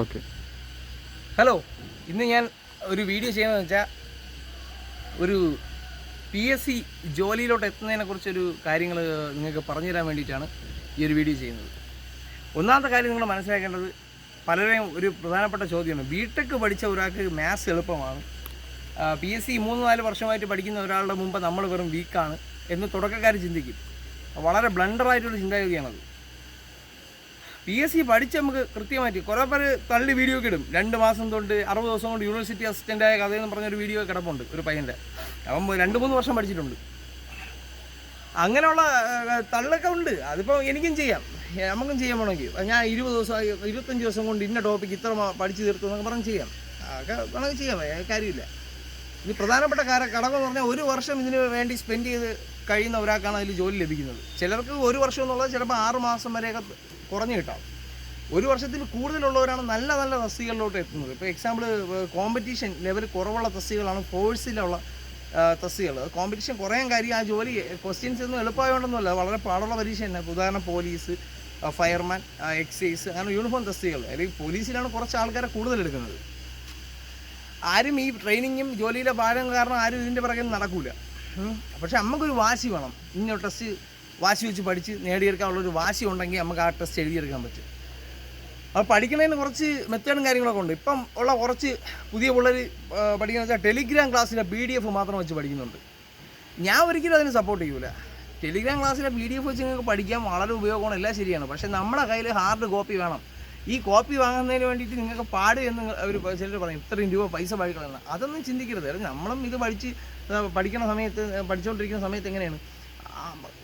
Okay. Hello ഇന്ന് ഞാൻ ഒരു വീഡിയോ ചെയ്യുന്നതെന്ന് വെച്ചാൽ ഒരു പി എസ് സി ജോലിയിലോട്ട് എത്തുന്നതിനെ കുറിച്ചൊരു കാര്യങ്ങൾ നിങ്ങൾക്ക് പറഞ്ഞു തരാൻ വേണ്ടിയിട്ടാണ് ഈ ഒരു വീഡിയോ ചെയ്യുന്നത്. ഒന്നാമത്തെ കാര്യം നിങ്ങൾ മനസ്സിലാക്കേണ്ടത് പലരെയും ഒരു പ്രധാനപ്പെട്ട ചോദ്യമാണ്. ബിടെക് പഠിച്ച ഒരാൾക്ക് മാത്സ് എളുപ്പമാണ്. പി എസ് സി മൂന്ന് നാല് വർഷമായിട്ട് പഠിക്കുന്ന ഒരാളുടെ മുമ്പ് നമ്മൾ വെറും വീക്കാണ് എന്ന് തുടക്കക്കാർ ചിന്തിക്കും. വളരെ ബ്ലണ്ടറായിട്ടുള്ള ചിന്താഗതിയാണത്. പി എസ് സി പഠിച്ച് നമുക്ക് കൃത്യമായിട്ട് കുറേ പേര് തള്ളി വീഡിയോ ഒക്കെ ഇടും. രണ്ട് മാസം തൊട്ട് അറുപത് ദിവസം കൊണ്ട് യൂണിവേഴ്സിറ്റി അസിസ്റ്റന്റ് ആയ കഥ കഥയെന്ന് പറഞ്ഞൊരു വീഡിയോ കിടപ്പുണ്ട് ഒരു പയ്യന്റെ. അവൻ രണ്ട് മൂന്ന് വർഷം പഠിച്ചിട്ടുണ്ട്. അങ്ങനെയുള്ള തള്ളൊക്കെ ഉണ്ട്. അതിപ്പോൾ എനിക്കും ചെയ്യാം. നമുക്കും ചെയ്യാൻ വേണമെങ്കിൽ ഞാൻ ഇരുപത് ദിവസം ഇരുപത്തഞ്ച് ദിവസം കൊണ്ട് ഇന്ന ടോപ്പിക്ക് ഇത്ര പഠിച്ചു തീർത്തു എന്നൊക്കെ പറഞ്ഞ് ചെയ്യാം. അതൊക്കെ വേണമെങ്കിൽ ചെയ്യാം. കാര്യമില്ല. ഇത് പ്രധാനപ്പെട്ട കാര്യം ഘടകം എന്ന് പറഞ്ഞാൽ ഒരു വർഷം ഇതിന് വേണ്ടി സ്പെൻഡ് ചെയ്ത് കഴിയുന്ന ഒരാൾക്കാണ് അതിൽ ജോലി ലഭിക്കുന്നത്. ചിലർക്ക് ഒരു വർഷം എന്നുള്ളത് ചിലപ്പോൾ ആറ് മാസം വരെയൊക്കെ കുറഞ്ഞു കിട്ടാം. ഒരു വർഷത്തിൽ കൂടുതലുള്ളവരാണ് നല്ല നല്ല തസ്തികളിലോട്ട് എത്തുന്നത്. ഇപ്പോൾ എക്സാമ്പിൾ കോമ്പറ്റീഷൻ ലെവൽ കുറവുള്ള തസ്തികളാണ് ഫോഴ്സിലുള്ള തസ്തികൾ കോമ്പറ്റീഷൻ കുറേ കാര്യം ആ ജോലി ക്വസ്റ്റ്യൻസ് ഒന്നും എളുപ്പമായോണ്ടൊന്നുമല്ല. വളരെ പാടുള്ള പരീക്ഷ തന്നെ. ഉദാഹരണം പോലീസ് ഫയർമാൻ എക്സൈസ് അങ്ങനെ യൂണിഫോം തസ്തികൾ അല്ലെങ്കിൽ പോലീസിലാണ് കുറച്ച് ആൾക്കാരെ കൂടുതൽ എടുക്കുന്നത്. ആരും ഈ ട്രെയിനിങ്ങും ജോലിയിലെ ഭാരം കാരണം ആരും ഇതിന്റെ പിറകെ നടക്കില്ല പക്ഷേ നമുക്കൊരു വാശി വേണം. ഇന്ന ടെസ്റ്റ് വാശി വെച്ച് പഠിച്ച് നേടിയെടുക്കാനുള്ള ഒരു വാശി ഉണ്ടെങ്കിൽ നമുക്ക് ആ ടെസ്റ്റ് എഴുതിയെടുക്കാൻ പറ്റും. അപ്പോൾ പഠിക്കുന്നതിന് കുറച്ച് മെത്തേഡും കാര്യങ്ങളൊക്കെ ഉണ്ട്. ഇപ്പം ഉള്ള കുറച്ച് പുതിയ പിള്ളേർ പഠിക്കുന്ന വെച്ചാൽ ടെലിഗ്രാം ക്ലാസ്സിലെ പി ഡി എഫ് മാത്രം വെച്ച് പഠിക്കുന്നുണ്ട്. ഞാൻ ഒരിക്കലും അതിന് സപ്പോർട്ട് ചെയ്യൂല. ടെലിഗ്രാം ക്ലാസ്സിലെ പി ഡി എഫ് വെച്ച് നിങ്ങൾക്ക് പഠിക്കാൻ വളരെ ഉപയോഗമാണ് എല്ലാം ശരിയാണ്. പക്ഷേ നമ്മുടെ കയ്യിൽ ഹാർഡ് കോപ്പി വേണം. ഈ കോപ്പി വാങ്ങുന്നതിന് വേണ്ടിയിട്ട് നിങ്ങൾക്ക് പാട് എന്ന് അവർ ചിലർ പറയും ഇത്രയും രൂപ പൈസ പഠിക്കണമെന്ന് അതൊന്നും ചിന്തിക്കരുത്. നമ്മളും ഇത് പഠിച്ച് പഠിക്കുന്ന സമയത്ത് പഠിച്ചുകൊണ്ടിരിക്കുന്ന സമയത്ത് എങ്ങനെയാണ്?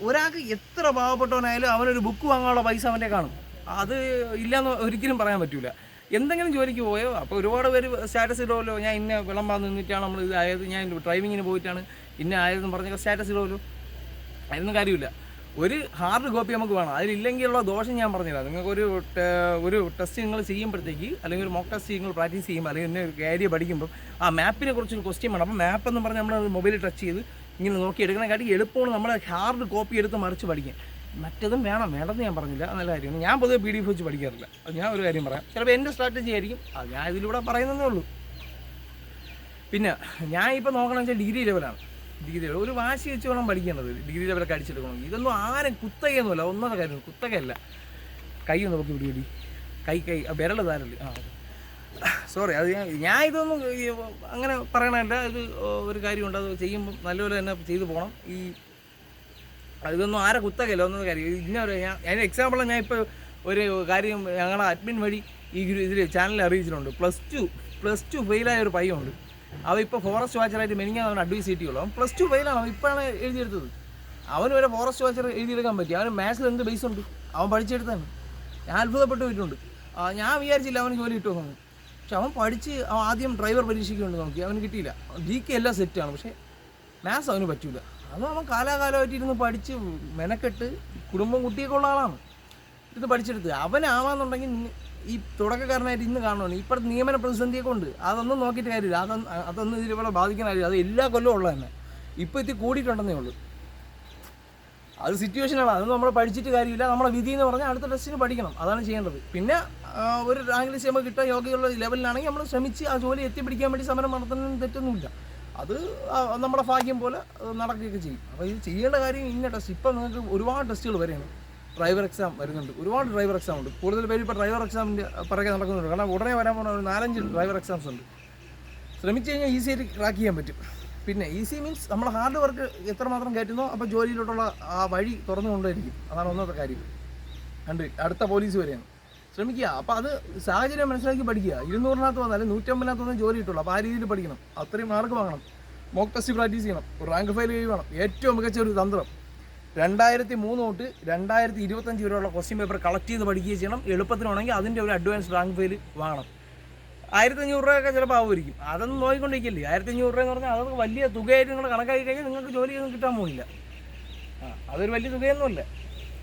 ഒരാൾക്ക് എത്ര പാവപ്പെട്ടവനായാലും അവനൊരു ബുക്ക് വാങ്ങാനുള്ള പൈസ അവന്റെ കാണും. അത് ഇല്ലയെന്ന് ഒരിക്കലും പറയാൻ പറ്റില്ല എന്തെങ്കിലും ജോലിക്ക് പോയോ? അപ്പോൾ ഒരുപാട് പേര് സ്റ്റാറ്റസ് ഇടുമല്ലോ ഞാൻ ഇന്ന വിളമ്പാൻ നിന്നിട്ടാണ് നമ്മൾ ഇത് ആയത്. ഞാൻ ഡ്രൈവിങ്ങിന് പോയിട്ടാണ് ഇന്ന ആയതെന്ന് പറഞ്ഞ സ്റ്റാറ്റസ് ഇടുമല്ലോ അതിനൊന്നും കാര്യമില്ല. ഒരു ഹാർഡ് കോപ്പി നമുക്ക് വേണം. അതിലില്ലെങ്കിലുള്ള ദോഷം ഞാൻ പറഞ്ഞില്ല നിങ്ങൾക്ക് ഒരു ഒരു ടെസ്റ്റ് നിങ്ങൾ ചെയ്യുമ്പോഴത്തേക്ക് അല്ലെങ്കിൽ ഒരു മോക്ക് ടെസ്റ്റ് നിങ്ങൾ പ്രാക്ടീസ് ചെയ്യുമ്പോൾ അല്ലെങ്കിൽ ഒരു ഏരിയ പഠിക്കുമ്പോൾ ആ മാപ്പിനെ കുറിച്ചൊരു ക്വസ്റ്റ്യൻ വേണം. അപ്പോൾ മാപ്പ് എന്ന് പറഞ്ഞാൽ നമ്മൾ മൊബൈലിൽ ടച്ച് ചെയ്ത് ഇങ്ങനെ നോക്കി എടുക്കണേക്കാട്ടി എളുപ്പമാണ് നമ്മൾ ഹാർഡ് കോപ്പി എടുത്ത് മറിച്ച് പഠിക്കാം മറ്റതും വേണം വേണ്ടെന്ന് ഞാൻ പറഞ്ഞില്ല. നല്ല കാര്യമാണ്. ഞാൻ പൊതുവെ പി ഡി എഫ് വെച്ച് പഠിക്കാറില്ല. അത് ഞാൻ ഒരു കാര്യം പറയാം. ചിലപ്പോൾ എന്റെ സ്ട്രാറ്റജി ആയിരിക്കും. അത് ഞാൻ ഇതിലൂടെ പറയുന്നതേ ഉള്ളൂ. പിന്നെ ഞാൻ ഇപ്പോൾ നോക്കണമെന്ന് വെച്ചാൽ ഡിഗ്രി ലെവലാണ് ഡിഗ്രി ലെവൽ ഒരു വാശി വെച്ച് വേണം പഠിക്കേണ്ടത്. ഡിഗ്രി ലെവലൊക്കെ അടിച്ചെടുക്കണം ഇതൊന്നും ആരും കുത്തകയൊന്നുമല്ല. ഒന്നാമത്തെ കാര്യം കുത്തകയല്ല. കൈ ഒന്ന് നോക്കി പിടി പിടി കൈ കൈ. വിരൽ താരല്ലേ താരൽ ആ സോറി അത് ഞാൻ ഞാൻ ഇതൊന്നും അങ്ങനെ പറയണല്ല ഇത് ഒരു കാര്യമുണ്ട്. അത് ചെയ്യുമ്പോൾ നല്ലപോലെ തന്നെ ചെയ്തു പോകണം ഈ ഇതൊന്നും ആരെ കുത്തകയില്ല. ഒന്നും കാര്യം ഇന്ന ഒരു ഞാൻ അതിന് എക്സാമ്പിൾ ഞാൻ ഇപ്പോൾ ഒരു കാര്യം ഞങ്ങളുടെ അഡ്മിൻ വഴി ഈ ഇതിൽ ചാനലിൽ അറിയിച്ചിട്ടുണ്ട്. പ്ലസ് ടു പ്ലസ് ടു ഫെയിലായ ഒരു പയ്യുണ്ട് അവ ഇപ്പോൾ ഫോറസ്റ്റ് വാച്ചറായിട്ട് മെനിങ്ങാൻ അവൻ അഡ്വൈസ് കിട്ടിയുള്ളൂ. അവൻ പ്ലസ് ടു ഫെയിലാണ് അവൻ ഇപ്പോഴാണ് എഴുതിയെടുത്തത്. അവന് വരെ ഫോറസ്റ്റ് വാച്ചർ എഴുതിയെടുക്കാൻ പറ്റി. അവന് മാത്സിൽ എന്ത് ബേസ് ഉണ്ട്? അവൻ പഠിച്ചെടുത്താണ് ഞാൻ അത്ഭുതപ്പെട്ടു പോയിട്ടുണ്ട്. ഞാൻ വിചാരിച്ചില്ല അവന് ജോലി കിട്ടുമെന്ന്. പക്ഷെ അവൻ പഠിച്ച് ആദ്യം ഡ്രൈവർ പരീക്ഷയ്ക്ക് നോക്കി. അവന് കിട്ടിയില്ല. ഡി കെ എല്ലാം സെറ്റാണ് പക്ഷേ മാത്സ് അവന് പറ്റൂല. അത് അവൻ കാലാകാലമായിട്ട് ഇരുന്ന് പഠിച്ച് മെനക്കെട്ട് കുടുംബം കുട്ടിയൊക്കെ ഉള്ള ആളാണ്. ഇരുന്ന് പഠിച്ചെടുത്ത്. അവനാവാന്നുണ്ടെങ്കിൽ ഈ തുടക്കക്കാരനായിട്ട് ഇന്ന് കാണുവാണ്. ഇപ്പോഴത്തെ നിയമന പ്രതിസന്ധിയൊക്കെ ഉണ്ട്. അതൊന്നും നോക്കിയിട്ട് കാര്യമില്ല. അതൊന്നും അതൊന്നും ഇതിലിവിടെ ബാധിക്കുന്ന കാര്യമില്ല. അത് എല്ലാ കൊല്ലവും ഉള്ളത് തന്നെ. ഇപ്പോൾ എത്തി കൂടിയിട്ടുണ്ടെന്നേ ഉള്ളൂ. അത് സിറ്റുവേഷനാണ് അതൊന്നും നമ്മൾ പഠിച്ചിട്ട് കാര്യമില്ല. നമ്മുടെ വിധി എന്ന് പറഞ്ഞാൽ അടുത്ത ടെസ്റ്റിന് പഠിക്കണം. അതാണ് ചെയ്യേണ്ടത്. പിന്നെ ഒരു റാങ്ക് ലിസ്റ്റ് കിട്ടാൻ യോഗ്യതയുള്ള ലെവലിലാണെങ്കിൽ നമ്മൾ ശ്രമിച്ച് ആ ജോലി എത്തിപ്പിടിക്കാൻ വേണ്ടി സമരം നടത്തുന്നതിന് തെറ്റൊന്നുമില്ല. അത് നമ്മുടെ ഭാഗ്യം പോലെ നടക്കുകയൊക്കെ ചെയ്യും. അപ്പോൾ ഇത് ചെയ്യേണ്ട കാര്യം ഇന്ന ടെസ്റ്റ്. ഇപ്പം നിങ്ങൾക്ക് ഒരുപാട് ടെസ്റ്റുകൾ വരെയാണ്. ഡ്രൈവർ എക്സാം വരുന്നുണ്ട്. ഒരുപാട് ഡ്രൈവർ എക്സാം ഉണ്ട്. കൂടുതൽ പേര് ഇപ്പോൾ ഡ്രൈവർ എക്സാമിന്റെ പുറകെ നടക്കുന്നുണ്ട്. കാരണം ഉടനെ വരാൻ പോകുന്ന ഒരു നാലഞ്ച് ഡ്രൈവർ എക്സാംസ് ഉണ്ട്. ശ്രമിച്ചു കഴിഞ്ഞാൽ ഈസി ആയിട്ട് ക്രാക്ക് ചെയ്യാൻ പറ്റും. പിന്നെ ഈസി മീൻസ് നമ്മൾ ഹാർഡ് വർക്ക് എത്രമാത്രം കയറ്റുന്നോ അപ്പോൾ ജോലിയിലോട്ടുള്ള ആ വഴി തുറന്നു കൊണ്ടേയിരിക്കും അതാണ് ഒന്നാമത്തെ കാര്യം. കണ്ട് അടുത്ത പോലീസ് വരെയാണ്. ശ്രമിക്കുക. അപ്പോൾ അത് സാഹചര്യം മനസ്സിലാക്കി പഠിക്കുക. ഇരുന്നൂറിനകത്ത് വന്നാലും നൂറ്റമ്പതിനകത്ത് വന്നാൽ ജോലി കിട്ടുള്ളൂ. അപ്പോൾ ആ രീതിയിൽ പഠിക്കണം. അത്രയും മാർക്ക് വാങ്ങണം. മോക്ക് ടെസ്റ്റ് പ്രാക്ടീസ് ചെയ്യണം. റാങ്ക് ഫയൽ ചെയ്യണം ഏറ്റവും മികച്ച ഒരു തന്ത്രം. രണ്ടായിരത്തി മൂന്ന് തൊട്ട് രണ്ടായിരത്തി ഇരുപത്തഞ്ച് വരെയുള്ള ക്വസ്റ്റ്യൻ പേപ്പർ കളക്ട് ചെയ്ത് പഠിക്കുകയും ചെയ്യണം. എളുപ്പത്തിനാണെങ്കിൽ അതിന്റെ ഒരു അഡ്വാൻസ് റാങ്ക് ഫയൽ വാങ്ങണം. ആയിരത്തി അഞ്ഞൂറ് രൂപയൊക്കെ ചിലപ്പോൾ ആവുമായിരിക്കും. അതൊന്നും നോക്കിക്കൊണ്ടിരിക്കില്ലേ? ആയിരത്തി അഞ്ഞൂറ് രൂപ എന്ന് പറഞ്ഞാൽ അതൊക്കെ വലിയ തുകയായിട്ട് നിങ്ങൾ കണക്കാക്കി കഴിഞ്ഞാൽ നിങ്ങൾക്ക് ജോലിയൊന്നും കിട്ടാൻ പോകില്ല ആ അതൊരു വലിയ തുകയൊന്നുമല്ല.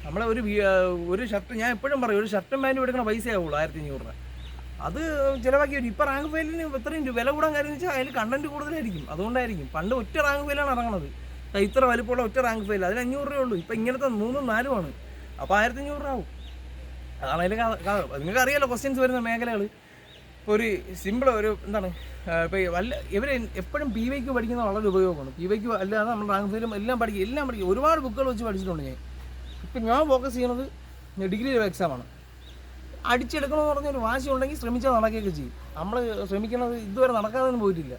നമ്മളെ ഒരു ഒരു ഷർട്ട് ഞാൻ എപ്പോഴും പറയും ഒരു ഷർട്ടും പാന്റും എടുക്കുന്ന പൈസ ആവുള്ളൂ ആയിരത്തി അഞ്ഞൂറ് രൂപ അത് ചിലവാക്കി വരും. ഇപ്പം റാങ്ക് ഫയലിന് ഇത്രയും വില കൂടാൻ കാര്യം വെച്ചാൽ അതിൽ കണ്ടന്റ് കൂടുതലായിരിക്കും. അതുകൊണ്ടായിരിക്കും. പണ്ട് ഒറ്റ റാങ്ക് ഫയലാണ് ഇറങ്ങുന്നത് ഇത്ര വലിപ്പമുള്ള ഒറ്റ റാങ്ക് ഫയൽ അതിന് അഞ്ഞൂറ് രൂപയേ ഉള്ളൂ. ഇപ്പം ഇങ്ങനത്തെ മൂന്നും നാലുമാണ് അപ്പോൾ ആയിരത്തി അഞ്ഞൂറ് രൂപ ആവും അതാണ് നിങ്ങൾക്ക് അറിയാലോ ക്വസ്റ്റ്യൻസ് വരുന്ന മേഖലകൾ ഇപ്പോൾ ഒരു സിമ്പിൾ ഒരു എന്താണ് ഇപ്പോൾ വല്ല ഇവർ എപ്പോഴും പി വൈക്ക് പഠിക്കുന്നത് വളരെ ഉപയോഗമാണ്. പി വൈക്ക് അല്ലാതെ നമ്മൾ റാങ്ക് ഫെയിലും എല്ലാം പഠിക്കും. എല്ലാം പഠിക്കും. ഒരുപാട് ബുക്കുകൾ വെച്ച് പഠിച്ചിട്ടുണ്ട് ഞാൻ. ഇപ്പം ഞാൻ ഫോക്കസ് ചെയ്യുന്നത് ഡിഗ്രി എക്സാമാണ് അടിച്ചെടുക്കണമെന്ന് പറഞ്ഞൊരു വാശി ഉണ്ടെങ്കിൽ ശ്രമിച്ചാൽ നടക്കുകയൊക്കെ ചെയ്യും. നമ്മൾ ശ്രമിക്കുന്നത് ഇതുവരെ നടക്കാതെ പോയിട്ടില്ല.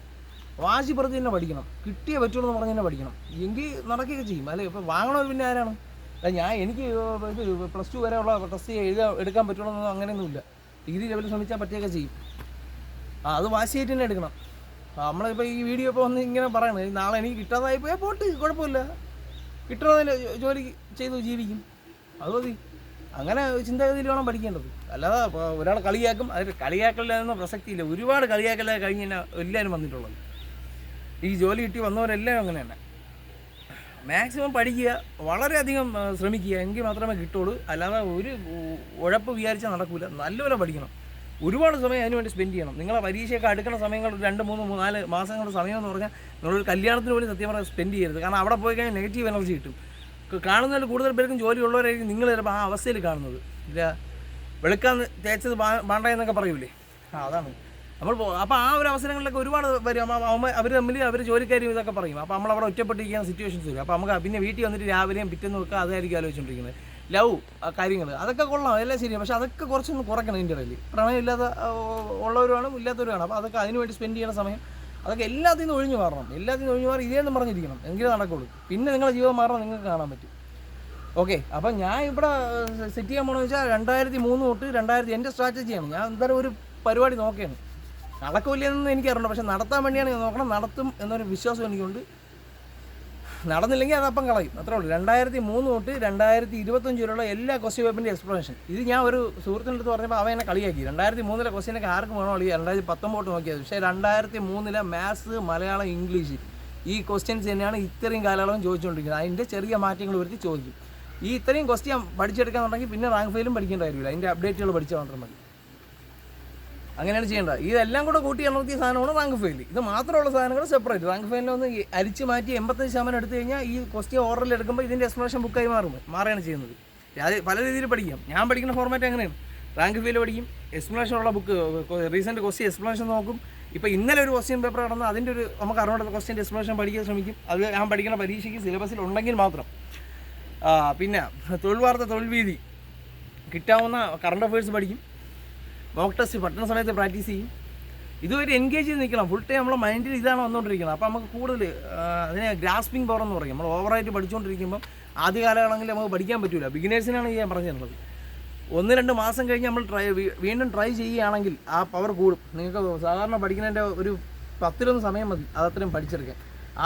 വാശി പറഞ്ഞ് തന്നെ പഠിക്കണം. കിട്ടിയേ പറ്റുള്ളൂ എന്ന് പറഞ്ഞ് തന്നെ പഠിക്കണം. എങ്കിൽ നടക്കുകയൊക്കെ ചെയ്യും. അല്ലെ? ഇപ്പോൾ വാങ്ങണത് പിന്നെ ആരാണ്? അല്ല ഞാൻ എനിക്ക് ഇത് പ്ലസ് ടു വരെയുള്ള ടെസ്റ്റ് എഴുതാൻ എടുക്കാൻ പറ്റുള്ളൂ അങ്ങനെയൊന്നുമില്ല ഡിഗ്രി ലെവലിൽ ശ്രമിച്ചാൽ പറ്റുകയൊക്കെ ചെയ്യും. ആ അത് വാശിയായിട്ട് തന്നെ എടുക്കണം. നമ്മളിപ്പോൾ ഈ വീഡിയോ ഇപ്പോൾ വന്ന് ഇങ്ങനെ പറയണത് നാളെ എനിക്ക് കിട്ടാതായി പോയാൽ പോട്ട് കുഴപ്പമില്ല. കിട്ടണതിന് ജോലി ചെയ്തു ജീവിക്കും. അത് മതി. അങ്ങനെ ചിന്താഗതിയിൽ വേണം പഠിക്കേണ്ടത്. അല്ലാതെ ഒരാൾ കളിയാക്കും. അതിൽ കളിയാക്കലിലൊന്നും പ്രസക്തിയില്ല. ഒരുപാട് കളിയാക്കലായി കഴിഞ്ഞ് എല്ലാവരും വന്നിട്ടുള്ളത്. ഈ ജോലി കിട്ടി വന്നവരെല്ലാം അങ്ങനെ തന്നെ മാക്സിമം പഠിക്കുക വളരെയധികം ശ്രമിക്കുക. എങ്കിൽ മാത്രമേ കിട്ടുള്ളൂ. അല്ലാതെ ഒരു ഉഴപ്പ് വിചാരിച്ചാൽ നടക്കില്ല നല്ലപോലെ പഠിക്കണം. ഒരുപാട് സമയം അതിന് വേണ്ടി സ്പെൻഡ് ചെയ്യണം. നിങ്ങളെ പരീക്ഷയൊക്കെ അടുക്കുന്ന സമയങ്ങൾ രണ്ട് മൂന്ന് മൂന്ന് നാല് മാസങ്ങളുടെ സമയം എന്ന് പറഞ്ഞാൽ നിങ്ങളൊരു കല്യാണത്തിന് പോലും സത്യം പറഞ്ഞാൽ സ്പെൻഡ് ചെയ്യരുത്. കാരണം അവിടെ പോയി കഴിഞ്ഞാൽ നെഗറ്റീവ് എനർജി കിട്ടും. കാണുന്നതിൽ കൂടുതൽ പേർക്കും ജോലി ഉള്ളവരായിരിക്കും നിങ്ങൾ ചിലപ്പോൾ ആ അവസ്ഥയിൽ കാണുന്നത്. ഇല്ല വെളുക്കാൻ തേച്ചത് ബാണ്ട എന്നൊക്കെ പറയൂലേ? ആ അതാണ്. നമ്മൾ അപ്പോൾ ആ ഒരു അവസരങ്ങളിലൊക്കെ ഒരുപാട് വരും. അവർ തമ്മിൽ അവർ ജോലിക്കാരും ഇതൊക്കെ പറയും. അപ്പോൾ നമ്മൾ അവിടെ ഒറ്റപ്പെട്ടിരിക്കുന്ന സിറ്റുവേഷൻസ് വരും. അപ്പോൾ നമുക്ക് പിന്നെ വീട്ടിൽ വന്നിട്ട് രാവിലെയും പിറ്റേന്ന് വെക്കുക അതായിരിക്കും ആലോചിച്ചുകൊണ്ടിരിക്കുന്നത് ലവ് കാര്യങ്ങൾ അതൊക്കെ കൊള്ളാം എല്ലാം ശരിയാണ് പക്ഷേ അതൊക്കെ കുറച്ചൊന്ന് കുറയ്ക്കണം ഇതിന്റെ ഇടയിൽ പ്രണയം ഇല്ലാത്ത ഉള്ളവരുമാണ് ഇല്ലാത്തവരുമാണ്. അപ്പോൾ അതൊക്കെ അതിനുവേണ്ടി സ്പെൻഡ് ചെയ്യുന്ന സമയം അതൊക്കെ എല്ലാത്തിൽ നിന്ന് ഒഴിഞ്ഞു മാറണം. എല്ലാത്തിൽ നിന്ന് ഒഴിഞ്ഞു മാറി ഇതേന്ന് പറഞ്ഞിരിക്കണം. എങ്കിലേ നടക്കുള്ളൂ. പിന്നെ നിങ്ങളുടെ ജീവിതം മാറണം നിങ്ങൾക്ക് കാണാൻ പറ്റും. ഓക്കെ അപ്പം ഞാൻ ഇവിടെ സെറ്റ് ചെയ്യാൻ പോകണമെന്ന് വെച്ചാൽ രണ്ടായിരത്തി മൂന്ന് തൊട്ട് രണ്ടായിരത്തി എന്റെ സ്ട്രാറ്റജിയാണ്. ഞാൻ എന്തായാലും ഒരു പരിപാടി നോക്കുകയാണ് നടക്കില്ലെന്ന് എനിക്കറിയണം പക്ഷെ നടത്താൻ വേണ്ടിയാണ് ഞാൻ നോക്കണം. നടത്തും എന്നൊരു വിശ്വാസം എനിക്കുണ്ട്. നടന്നില്ലെങ്കിൽ അത് അപ്പം കളയും. അത്രേ ഉള്ളൂ. രണ്ടായിരത്തി മൂന്ന് തൊട്ട് രണ്ടായിരത്തി ഇരുപത്തഞ്ച് വരെയുള്ള എല്ലാ ക്വസ്റ്റ്യൻ പേപ്പറിന്റെ എക്സ്പ്ലനേഷൻ ഇത് ഞാൻ ഒരു സുഹൃത്തിന്റെ അടുത്ത് പറഞ്ഞപ്പോൾ അവൻ എന്നെ കളിയാക്കി. രണ്ടായിരത്തി മൂന്നിലെ ക്വസ്റ്റ്യനൊക്കെ ആർക്കും വേണോ കളിയാ രണ്ടായിരത്തി പത്തൊമ്പത് നോക്കിയത് പക്ഷേ രണ്ടായിരത്തി മൂന്നിലെ മാത്സ് മലയാളം ഇംഗ്ലീഷ് ഈ ക്വസ്റ്റ്യൻസ് തന്നെയാണ് ഇത്രയും കാലയളവും ചോദിച്ചുകൊണ്ടിരിക്കുന്നത്. അതിന്റെ ചെറിയ മാറ്റങ്ങൾ വരുത്തി ചോദിക്കും. ഈ ഇത്രയും ക്വസ്റ്റ്യൻ പഠിച്ചെടുക്കാന്നുണ്ടെങ്കിൽ പിന്നെ റാങ്ക് ഫെയിലും പഠിക്കേണ്ടതായിരിക്കില്ല അതിന്റെ അപ്ഡേറ്റുകൾ പഠിച്ചാൽ മാത്രം മതി. അങ്ങനെയാണ് ചെയ്യേണ്ടത് ഇതെല്ലാം കൂടെ കൂട്ടി അമർത്തിയ സാധനമാണ് റാങ്ക് ഫെയിൽ ഇത് മാത്രമുള്ള സാധനങ്ങൾ സെപ്പറേറ്റ് റാങ്ക് ഫെയിലിനെ ഒന്ന് അരിച്ച് മാറ്റി എൺപത്തഞ്ച് ശതമാനം എടുത്തു കഴിഞ്ഞാൽ ഈ ക്വസ്റ്റ്യൻ ഓർഡറിൽ എടുക്കുമ്പോൾ ഇതിന്റെ എക്സ്പ്ലനേഷൻ ബുക്കായി മാറും. മാറുകയാണ് ചെയ്യുന്നത്. അത് പല രീതിയിൽ പഠിക്കാം. ഞാൻ പഠിക്കുന്ന ഫോർമാറ്റ് എങ്ങനെയാണ്? റാങ്ക് ഫെയിൽ പഠിക്കും. എക്സ്പ്ലനേഷൻ ഉള്ള ബുക്ക് റീസെന്റ് ക്വസ്റ്റ്യൻ എക്സ്പ്ലനേഷൻ നോക്കും. ഇപ്പോൾ ഇന്നലെ ഒരു ക്വസ്റ്റ്യൻ പേപ്പർ കടന്ന് അതിന്റെ ഒരു നമുക്ക് അറിവുള്ള ക്വസ്റ്റ്യൻ എക്സ്പ്ലനേഷൻ പഠിക്കാൻ ശ്രമിക്കും. അത് ഞാൻ പഠിക്കുന്ന പരീക്ഷയ്ക്ക് സിലബസിൽ ഉണ്ടെങ്കിൽ മാത്രം. പിന്നെ തൊഴിൽ വാർത്ത തൊഴിൽ വീതി. കിട്ടാവുന്ന കറണ്ട് അഫയേഴ്സ് പഠിക്കും. മോക്ക് ടെസ്റ്റ് പഠന സമയത്ത് പ്രാക്ടീസ് ചെയ്യും. ഇതുവരെ എൻഗേജ് ചെയ്ത് നിൽക്കണം. ഫുൾ ടൈം നമ്മളെ മൈൻഡിൽ ഇതാണ് വന്നുകൊണ്ടിരിക്കുന്നത്. അപ്പോൾ നമുക്ക് കൂടുതൽ അതിനെ ഗ്രാസ്പിംഗ് പവർ എന്ന് പറയും. നമ്മൾ ഓവറായിട്ട് പഠിച്ചുകൊണ്ടിരിക്കുമ്പോൾ ആദ്യ കാലങ്ങളിൽ നമുക്ക് പഠിക്കാൻ പറ്റില്ല ബിഗിനേഴ്സിനാണ് ഞാൻ പറഞ്ഞു തരുന്നത് ഒന്ന് രണ്ട് മാസം കഴിഞ്ഞ് നമ്മൾ ട്രൈ വീണ്ടും ട്രൈ ചെയ്യുകയാണെങ്കിൽ ആ പവർ കൂടും. നിങ്ങൾക്ക് സാധാരണ പഠിക്കുന്നതിന്റെ ഒരു പത്തിലൊന്ന് സമയം മതി. അതത്രയും പഠിച്ചെടുക്കാൻ.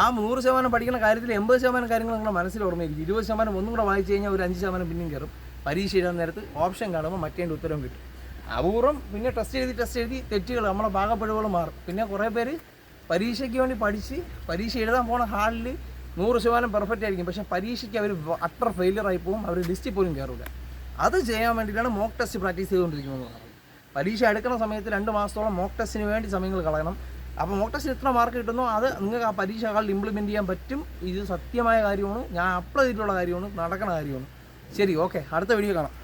ആ നൂറ് ശതമാനം പഠിക്കുന്ന കാര്യത്തിൽ എൺപത് ശതമാനം കാര്യങ്ങൾ നിങ്ങളുടെ മനസ്സിൽ ഓർമ്മയിരിക്കും ഇരുപത് ശതമാനം ഒന്നും കൂടെ വായിച്ചു കഴിഞ്ഞാൽ ഒരു അഞ്ച് ശതമാനം പിന്നെയും കയറും. പരീക്ഷ എഴുതാൻ നേരത്ത് ഓപ്ഷൻ കാണുമ്പോൾ മറ്റേന്റെ ഉത്തരവും കിട്ടും. അപൂർവം പിന്നെ ടെസ്റ്റ് എഴുതി ടെസ്റ്റ് എഴുതി തെറ്റുകൾ നമ്മളെ ഭാഗപ്പിഴവുകൾ മാറും. പിന്നെ കുറേ പേര് പരീക്ഷയ്ക്ക് വേണ്ടി പഠിച്ച് പരീക്ഷ എഴുതാൻ പോണ ഹാളിൽ നൂറ് ശതമാനം പെർഫെക്റ്റ് ആയിരിക്കും. പക്ഷേ പരീക്ഷയ്ക്ക് അവർ അട്ടർ ഫെയിലിയർ ആയി പോകും അവർ ലിസ്റ്റിൽ പോലും കയറില്ല അത് ചെയ്യാൻ വേണ്ടിയിട്ടാണ് മോക്ക് ടെസ്റ്റ് പ്രാക്ടീസ് ചെയ്തുകൊണ്ടിരിക്കുന്നത് പരീക്ഷ എടുക്കുന്ന സമയത്ത് രണ്ട് മാസത്തോളം മോക്ക് ടെസ്റ്റിന് വേണ്ടി സമയങ്ങൾ കളയണം. അപ്പോൾ മോക്ക് ടെസ്റ്റിന് എത്ര മാർക്ക് കിട്ടുന്നോ അത് നിങ്ങൾക്ക് ആ പരീക്ഷ കാലിൽ ഇംപ്ലിമെന്റ് ചെയ്യാൻ പറ്റും. ഇത് സത്യമായ കാര്യമാണ്. ഞാൻ അപ്ലൈ ചെയ്തിട്ടുള്ള കാര്യമാണ് നടക്കുന്ന കാര്യമാണ്. ശരി ഓക്കെ അടുത്ത വീഡിയോ കാണാം.